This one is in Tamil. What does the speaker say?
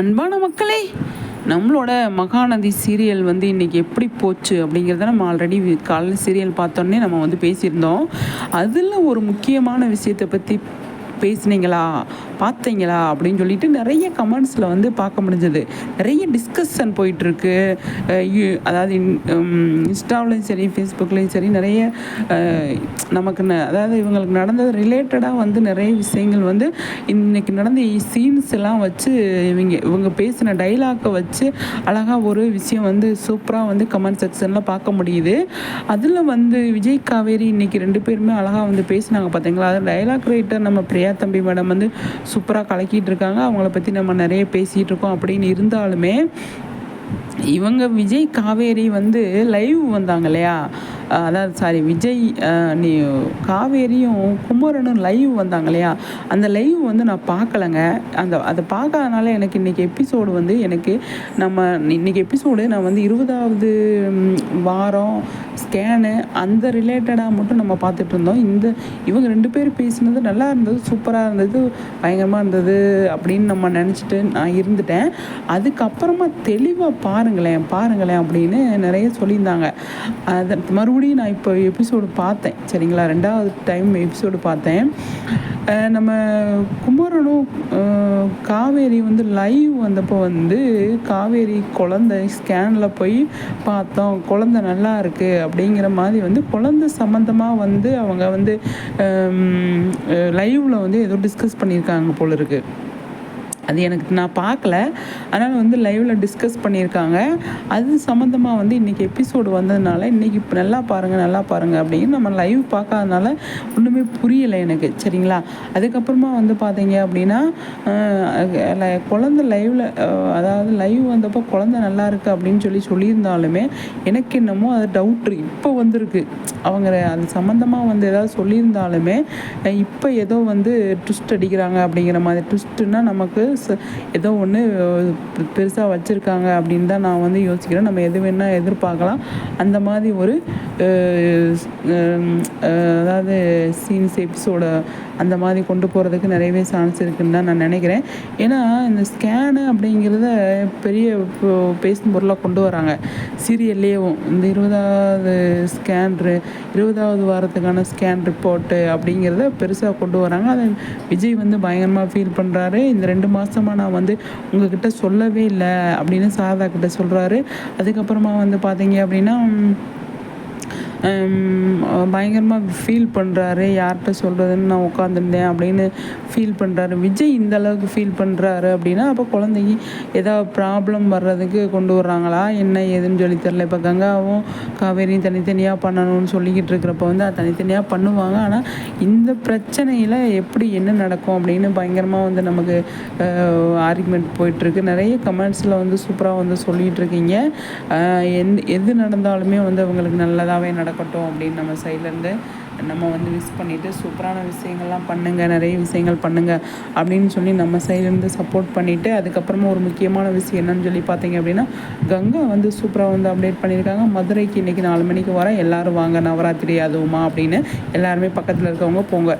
அன்பான மக்களே நம்மளோட மகாநதி சீரியல் வந்து இன்றைக்கி எப்படி போச்சு அப்படிங்கிறத நம்ம ஆல்ரெடி காலையில் சீரியல் பார்த்தோன்னே நம்ம வந்து பேசியிருந்தோம். அதில் ஒரு முக்கியமான விஷயத்தை பற்றி பேசுனீங்களா? பார்த்தீங்களா அப்படின்னு சொல்லிட்டு நிறைய கமெண்ட்ஸில் வந்து பார்க்க முடிஞ்சது. நிறைய டிஸ்கஷன் போயிட்டுருக்கு. அதாவது இன்ஸ்டாவிலையும் சரி ஃபேஸ்புக்லேயும் சரி நிறைய நமக்கு ந- அதாவது இவங்களுக்கு நடந்தது ரிலேட்டடாக வந்து நிறைய விஷயங்கள் வந்து இன்னைக்கு நடந்த சீன்ஸ் எல்லாம் வச்சு இவங்க இவங்க பேசின டைலாக்கை வச்சு அழகாக ஒரு விஷயம் வந்து சூப்பராக வந்து கமெண்ட் செக்ஷனில் பார்க்க முடியுது. அதில் வந்து விஜய் காவேரி இன்றைக்கி ரெண்டு பேருமே அழகாக வந்து பேசினாங்க. பார்த்தீங்களா அது டைலாக் ரைட்டர் நம்ம பிரியா தம்பி மேடம் வந்து சூப்பராக கலக்கிட்டு இருக்காங்க. அவங்கள பற்றி நம்ம நிறைய பேசிகிட்டு இருக்கோம். அப்படின்னு இருந்தாலுமே இவங்க விஜய் காவேரி வந்து லைவ் வந்தாங்க இல்லையா? அதாவது சாரி விஜய் நீ காவேரியும் குமரனும் லைவ் வந்தாங்க இல்லையா? அந்த லைவ் வந்து நான் பார்க்கலங்க. அந்த அதை பார்க்காதனால எனக்கு இன்றைக்கி எபிசோடு வந்து எனக்கு நம்ம இன்றைக்கி எபிசோடு நான் வந்து இருபதாவது வாரம் ஸ்கேனு அந்த ரிலேட்டடாக மட்டும் நம்ம பார்த்துட்டு இருந்தோம். இந்த இவங்க ரெண்டு பேர் பேசினது நல்லா இருந்தது சூப்பராக இருந்தது பயங்கரமாக இருந்தது அப்படின்னு நம்ம நினச்சிட்டு நான் இருந்துட்டேன். அதுக்கப்புறமா தெளிவாக பாருங்களேன் பாருங்களேன் அப்படின்னு நிறைய சொல்லியிருந்தாங்க. அதை மறுபடியும் நான் இப்போ எபிசோடு பார்த்தேன். சரிங்களா? ரெண்டாவது டைம் எபிசோடு பார்த்தேன். நம்ம குமரனும் காவேரி வந்து லைவ் வந்தப்போ வந்து காவேரி குழந்தை ஸ்கேனில் போய் பார்த்தோம். குழந்தை நல்லா இருக்குது அப்படிங்கிற மாதிரி வந்து குழந்தை சம்மந்தமாக வந்து அவங்க வந்து லைவில் வந்து ஏதோ டிஸ்கஸ் பண்ணியிருக்காங்க போல இருக்குது அது எனக்கு நான் பார்க்கல. அதனால் வந்து லைவில் டிஸ்கஸ் பண்ணியிருக்காங்க. அது சம்மந்தமாக வந்து இன்றைக்கி எபிசோடு வந்ததுனால இன்றைக்கி இப்போ நல்லா பாருங்கள் நல்லா பாருங்கள் அப்படின்னு நம்ம லைவ் பார்க்காதனால ஒன்றுமே புரியலை எனக்கு. சரிங்களா? அதுக்கப்புறமா வந்து பார்த்தீங்க அப்படின்னா குழந்த குழந்தை லைவில் அதாவது லைவ் வந்தப்போ குழந்தை நல்லா இருக்குது அப்படின்னு சொல்லி சொல்லியிருந்தாலுமே எனக்கு என்னமோ அது டவுட்ரு இப்போ வந்திருக்கு. அவங்க அது சம்மந்தமாக வந்து ஏதாவது சொல்லியிருந்தாலுமே இப்போ ஏதோ வந்து ட்விஸ்ட் அடிக்கிறாங்க அப்படிங்கிற மாதிரி. ட்விஸ்ட்டுன்னா நமக்கு ஏதோ ஒன்று பெருசாக வச்சுருக்காங்க அப்படின்னு தான் நான் வந்து யோசிக்கிறேன். நம்ம எது வேணால் எதிர்பார்க்கலாம். அந்த மாதிரி ஒரு அதாவது சீன்ஸ் எபிசோட அந்த மாதிரி கொண்டு போகிறதுக்கு நிறையவே சான்ஸ் இருக்குன்னு தான் நான் நினைக்கிறேன். ஏன்னா இந்த ஸ்கேனு அப்படிங்கிறத பெரிய பேசும் பொருளாக கொண்டு வராங்க. சீரியல்லேயும் இந்த இருபதாவது ஸ்கேன்ரு இருபதாவது வாரத்துக்கான ஸ்கேன் ரிப்போர்ட்டு அப்படிங்கிறத பெருசாக கொண்டு வராங்க. அதை விஜய் வந்து பயங்கரமாக ஃபீல் பண்ணுறாரு இந்த ரெண்டு மாதம் மாதமாக நான் வந்து உங்ககிட்ட சொல்லவே இல்லை அப்படின்னு சாரதா கிட்ட சொல்கிறாரு அதுக்கப்புறமா வந்து பார்த்தீங்க அப்படின்னா பயங்கரமாக ஃபீல் பண்ணுறாரு யார்கிட்ட சொல்கிறதுன்னு நான் உட்காந்துருந்தேன் அப்படின்னு ஃபீல் பண்ணுறாரு விஜய் இந்த அளவுக்கு ஃபீல் பண்ணுறாரு அப்படின்னா அப்போ குழந்தைக்கு ஏதாவது ப்ராப்ளம் வர்றதுக்கு கொண்டு வர்றாங்களா? என்ன ஏதுன்னு சொல்லி தெரில இப்போ கங்காவும் காவேரியும் தனித்தனியாக பண்ணணும்னு சொல்லிக்கிட்டு இருக்கிறப்ப வந்து அது தனித்தனியாக பண்ணுவாங்க. ஆனால் இந்த பிரச்சனையில் எப்படி என்ன நடக்கும் அப்படின்னு பயங்கரமாக வந்து நமக்கு ஆர்குமெண்ட் போயிட்டுருக்கு. நிறைய கமெண்ட்ஸில் வந்து சூப்பராக வந்து சொல்லிகிட்டு இருக்கீங்க. எந் எந்த எது நடந்தாலுமே வந்து அவங்களுக்கு நல்லதாகவே நடக்கும். நடக்கட்டும் அப்படின்னு நம்ம சைட்லேருந்து நம்ம வந்து விஷ் பண்ணிவிட்டு சூப்பரான விஷயங்கள்லாம் பண்ணுங்கள் நிறைய விஷயங்கள் பண்ணுங்கள் அப்படின்னு சொல்லி நம்ம சைட்லேருந்து சப்போர்ட் பண்ணிவிட்டு அதுக்கப்புறமா ஒரு முக்கியமான விஷயம் என்னன்னு சொல்லி பார்த்தீங்க அப்படின்னா கங்கா வந்து சூப்பராக வந்து அப்டேட் பண்ணியிருக்காங்க. மதுரைக்கு இன்றைக்கி நாலு மணிக்கு வர எல்லோரும் வாங்க நவராத்திரி அதுவுமா அப்படின்னு எல்லாருமே பக்கத்தில் இருக்கவங்க போங்க.